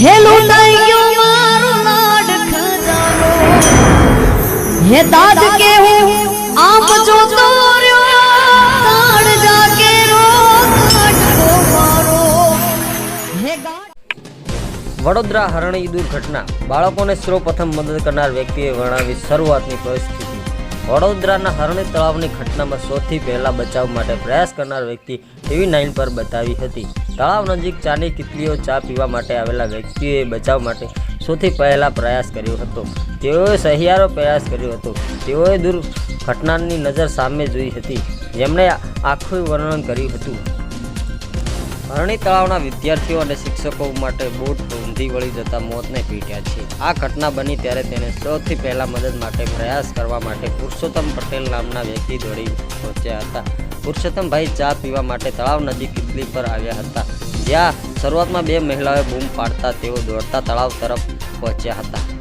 હે દાદ વડોદરા હરણી દુર્ઘટના. બાળકોને સર્વપ્રથમ મદદ કરનાર વ્યક્તિએ વર્ણવી શરૂઆતની પરિસ્થિતિ. વડોદરાના હરણી તળાવની ઘટનામાં સૌથી પહેલા બચાવ માટે પ્રયાસ કરનાર વ્યક્તિ ટીવી નાઇન પર બતાવી હતી. તળાવ નજીક ચાની કિટલીઓ ચા પીવા માટે આવેલા વ્યક્તિઓએ બચાવ માટે સૌથી પહેલા પ્રયાસ કર્યો હતો. તેઓએ સહિયારો પ્રયાસ કર્યો હતો. તેઓએ દૂર ઘટનાની નજર સામે જોઈ હતી. જેમણે આખું વર્ણન કર્યું હતું. હરણી તળાવના વિદ્યાર્થીઓ અને શિક્ષકો માટે બોટ ઊંધી વળી જતા મોતને પીટ્યા છે. આ ઘટના બની ત્યારે તેને સૌથી પહેલા મદદ માટે પ્રયાસ કરવા માટે પુરુષોત્તમ પટેલ નામના વ્યક્તિ દોડી પહોંચ્યા હતા. પુરુષોત્તમભાઈ ચા પીવા માટે તળાવ નજીક કિટલી પર આવ્યા હતા. જ્યાં શરૂઆતમાં બે મહિલાઓએ બૂમ પાડતા તેઓ દોડતા તળાવ તરફ પહોંચ્યા હતા.